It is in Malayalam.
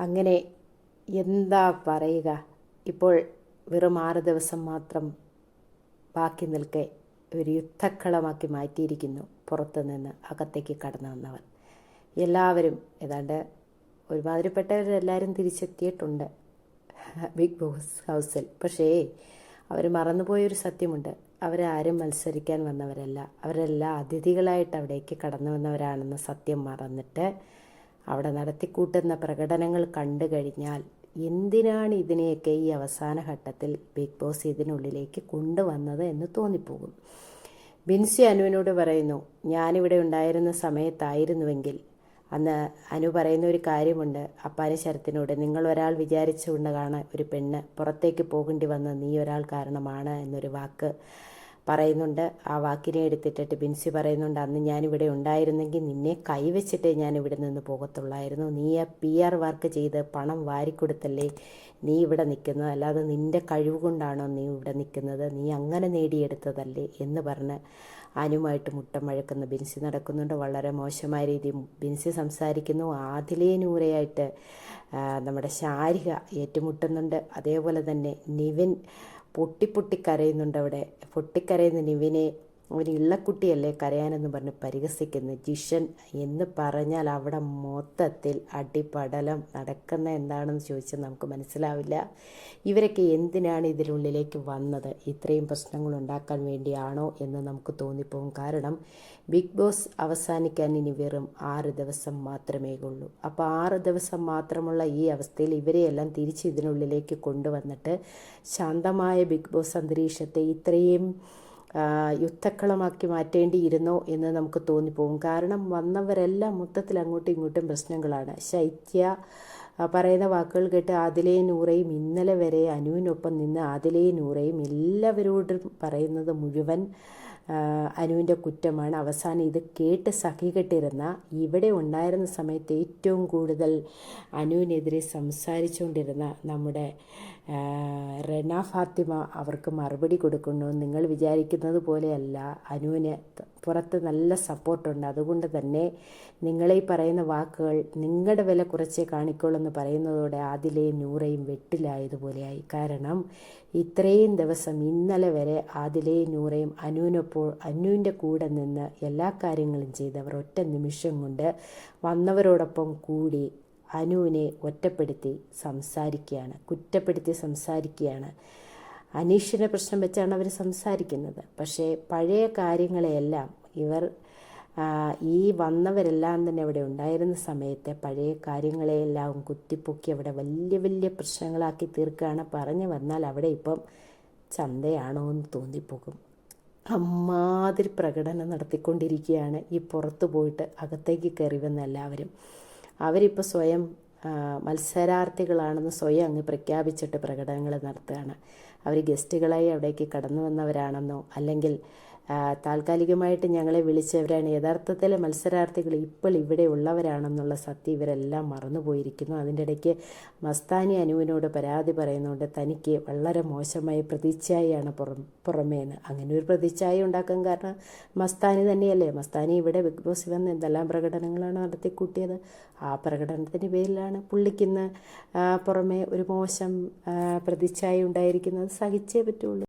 അങ്ങനെ എന്താ പറയുക? ഇപ്പോൾ വെറും ആറ് ദിവസം മാത്രം ബാക്കി നിൽക്കെ ഒരു യുദ്ധക്കളമാക്കി മാറ്റിയിരിക്കുന്നു പുറത്തു നിന്ന് അകത്തേക്ക് കടന്നു വന്നവർ എല്ലാവരും ഏതാണ്ട് ഒരുമാതിരിപ്പെട്ടവരെല്ലാവരും തിരിച്ചെത്തിയിട്ടുണ്ട് ബിഗ് ബോസ് ഹൗസിൽ. പക്ഷേ അവർ മറന്നുപോയൊരു സത്യമുണ്ട്. അവരാരും മത്സരിക്കാൻ വന്നവരല്ല. അവരെല്ലാം അതിഥികളായിട്ട് അവിടേക്ക് കടന്നു വന്നവരാണെന്ന സത്യം മറന്നിട്ട് അവിടെ നടത്തിക്കൂട്ടുന്ന പ്രകടനങ്ങൾ കണ്ടു കഴിഞ്ഞാൽ എന്തിനാണ് ഇതിനെയൊക്കെ ഈ അവസാന ഘട്ടത്തിൽ ബിഗ് ബോസ് ഇതിനുള്ളിലേക്ക് കൊണ്ടുവന്നത് എന്ന് തോന്നിപ്പോകും. ബിൻസി അനുവിനോട് പറയുന്നു ഞാനിവിടെ ഉണ്ടായിരുന്ന സമയത്തായിരുന്നുവെങ്കിൽ അന്ന് അനു പറയുന്ന ഒരു കാര്യമുണ്ട്. അപ്പാനി ശരത്തിനോട് നിങ്ങൾ ഒരാൾ വിചാരിച്ചുകൊണ്ടാണ് ഒരു പെണ്ണ് പുറത്തേക്ക് പോകേണ്ടി വന്ന നീ ഒരാൾ കാരണമാണ് എന്നൊരു വാക്ക് പറയുന്നുണ്ട്. ആ വാക്കിനെ എടുത്തിട്ടിട്ട് ബിൻസി പറയുന്നുണ്ട് അന്ന് ഞാനിവിടെ ഉണ്ടായിരുന്നെങ്കിൽ നിന്നെ കൈവച്ചിട്ടേ ഞാൻ ഇവിടെ നിന്ന് പോകത്തുള്ളായിരുന്നു. നീ ആ പി ആർ വർക്ക് ചെയ്ത് പണം വാരിക്കൊടുത്തല്ലേ നീ ഇവിടെ നിൽക്കുന്നത്? അല്ലാതെ നിന്റെ കഴിവ് കൊണ്ടാണോ നീ ഇവിടെ നിൽക്കുന്നത്? നീ അങ്ങനെ നേടിയെടുത്തതല്ലേ? എന്ന് പറഞ്ഞ് അനുമായിട്ട് മുട്ടം വഴക്കുന്ന ബിൻസി നടക്കുന്നുണ്ട്. വളരെ മോശമായ രീതിയിൽ ബിൻസി സംസാരിക്കുന്നു. ആദിലേ നൂരയായിട്ട് നമ്മുടെ ശാരിക ഏറ്റുമുട്ടുന്നുണ്ട്. അതേപോലെ തന്നെ നിവിൻ പൊട്ടിപ്പൊട്ടി കരയുന്നുണ്ട് അവിടെ. പൊട്ടിക്കരയുന്ന നിവിനെ അവന് ഇള്ളക്കുട്ടിയല്ലേ കരയാനെന്ന് പറഞ്ഞ് പരിഹസിക്കുന്നു ജിഷൻ എന്ന് പറഞ്ഞാൽ അവിടെ മൊത്തത്തിൽ അടിപടലം നടക്കുന്ന എന്താണെന്ന് ചോദിച്ചാൽ നമുക്ക് മനസ്സിലാവില്ല. ഇവരൊക്കെ എന്തിനാണ് ഇതിനുള്ളിലേക്ക് വന്നത്? ഇത്രയും പ്രശ്നങ്ങൾ ഉണ്ടാക്കാൻ വേണ്ടിയാണോ എന്ന് നമുക്ക് തോന്നിപ്പോകും. കാരണം ബിഗ് ബോസ് അവസാനിക്കാൻ ഇനി വെറും ആറ് ദിവസം മാത്രമേ ഉള്ളൂ. അപ്പോൾ ആറ് ദിവസം മാത്രമുള്ള ഈ അവസ്ഥയിൽ ഇവരെയെല്ലാം തിരിച്ച് ഇതിനുള്ളിലേക്ക് കൊണ്ടുവന്നിട്ട് ശാന്തമായ ബിഗ് ബോസ് അന്തരീക്ഷത്തെ ഇത്രയും യുദ്ധക്കളമാക്കി മാറ്റേണ്ടിയിരുന്നോ എന്ന് നമുക്ക് തോന്നിപ്പോകും. കാരണം വന്നവരെല്ലാം മൊത്തത്തിൽ അങ്ങോട്ടും ഇങ്ങോട്ടും പ്രശ്നങ്ങളാണ്. ശൈത്യ പറയുന്ന വാക്കുകൾ കേട്ട് ആദിലേ നൂറയും ഇന്നലെ വരെ അനുവിനൊപ്പം നിന്ന് ആദിലേ നൂറയും എല്ലാവരോടും പറയുന്നത് മുഴുവൻ അനുവിന്റെ കുറ്റമാണ്. അവസാനം ഇത് കേട്ട് സഹികെട്ടിരുന്ന ഇവിടെ ഉണ്ടായിരുന്ന സമയത്ത് ഏറ്റവും കൂടുതൽ അനുവിനെതിരെ സംസാരിച്ചുകൊണ്ടിരുന്ന നമ്മുടെ റെന ഫാത്തിമ അവർക്ക് മറുപടി കൊടുക്കുന്നു. നിങ്ങൾ വിചാരിക്കുന്നത് പോലെയല്ല. അനുവിന് പുറത്ത് നല്ല സപ്പോർട്ടുണ്ട്. അതുകൊണ്ട് തന്നെ നിങ്ങളീ പറയുന്ന വാക്കുകൾ നിങ്ങളുടെ വില കുറച്ചേ കാണിക്കുള്ളൂ എന്ന് പറയുന്നതോടെ ആദിലയും നൂറയും വെട്ടിലായതുപോലെയായി. കാരണം ഇത്രയും ദിവസം ഇന്നലെ വരെ ആദിലയും നൂറയും അനുവിനൊപ്പോൾ അനുവിന്റെ കൂടെ നിന്ന് എല്ലാ കാര്യങ്ങളും ചെയ്തവർ ഒറ്റ നിമിഷം കൊണ്ട് വന്നവരോടൊപ്പം കൂടി അനുവിനെ ഒറ്റപ്പെടുത്തി സംസാരിക്കുകയാണ് കുറ്റപ്പെടുത്തി സംസാരിക്കുകയാണ്. അനീഷിന്റെ പ്രശ്നം വെച്ചാണ് അവർ സംസാരിക്കുന്നത്. പക്ഷേ പഴയ കാര്യങ്ങളെയെല്ലാം ഇവർ ഈ വന്നവരെല്ലാം തന്നെ അവിടെ ഉണ്ടായിരുന്ന സമയത്തെ പഴയ കാര്യങ്ങളെയെല്ലാം കുത്തിപ്പൊക്കി അവിടെ വലിയ വലിയ പ്രശ്നങ്ങളാക്കി തീർക്കുകയാണ്. പറഞ്ഞു വന്നാൽ അവിടെ ഇപ്പം ചന്തയാണോ എന്ന് തോന്നിപ്പോകും. അമ്മാതിരി പ്രകടനം നടത്തിക്കൊണ്ടിരിക്കുകയാണ്. ഈ പുറത്തു പോയിട്ട് അകത്തേക്ക് കയറി വന്ന എല്ലാവരും. അവരിപ്പോൾ സ്വയം മത്സരാർത്ഥികളാണെന്ന് സ്വയം അങ്ങ് പ്രഖ്യാപിച്ചിട്ട് പ്രകടനങ്ങൾ നടത്തുകയാണ്. അവർ ഗസ്റ്റുകളായി അവിടേക്ക് കടന്നു വന്നവരാണെന്നോ അല്ലെങ്കിൽ താൽക്കാലികമായിട്ട് ഞങ്ങളെ വിളിച്ചവരാണ്. യഥാർത്ഥത്തിൽ മത്സരാർത്ഥികൾ ഇപ്പോൾ ഇവിടെ ഉള്ളവരാണെന്നുള്ള സത്യം ഇവരെല്ലാം മറന്നുപോയിരിക്കുന്നു. അതിന്റെ ഇടയ്ക്ക് മസ്താനി അനുവിനോട് പരാതി പറയുന്നുണ്ട് തനിക്ക് വളരെ മോശമായ പ്രതിച്ഛായയാണ് പുറം പുറമേന്ന്. അങ്ങനെ ഒരു പ്രതിച്ഛായ ഉണ്ടാക്കാൻ കാരണം മസ്താനി തന്നെയല്ലേ. മസ്താനി ഇവിടെ ബിഗ് ബോസ് വന്ന് എന്തെല്ലാം പ്രകടനങ്ങളാണ് നടത്തിക്കൂട്ടിയത്? ആ പ്രകടനത്തിന്റെ പേരിലാണ് പുള്ളിക്കിന്ന് പുറമേ ഒരു മോശം പ്രതിച്ഛായ ഉണ്ടായിരിക്കുന്നത്. സഹിച്ചേ പറ്റുള്ളൂ.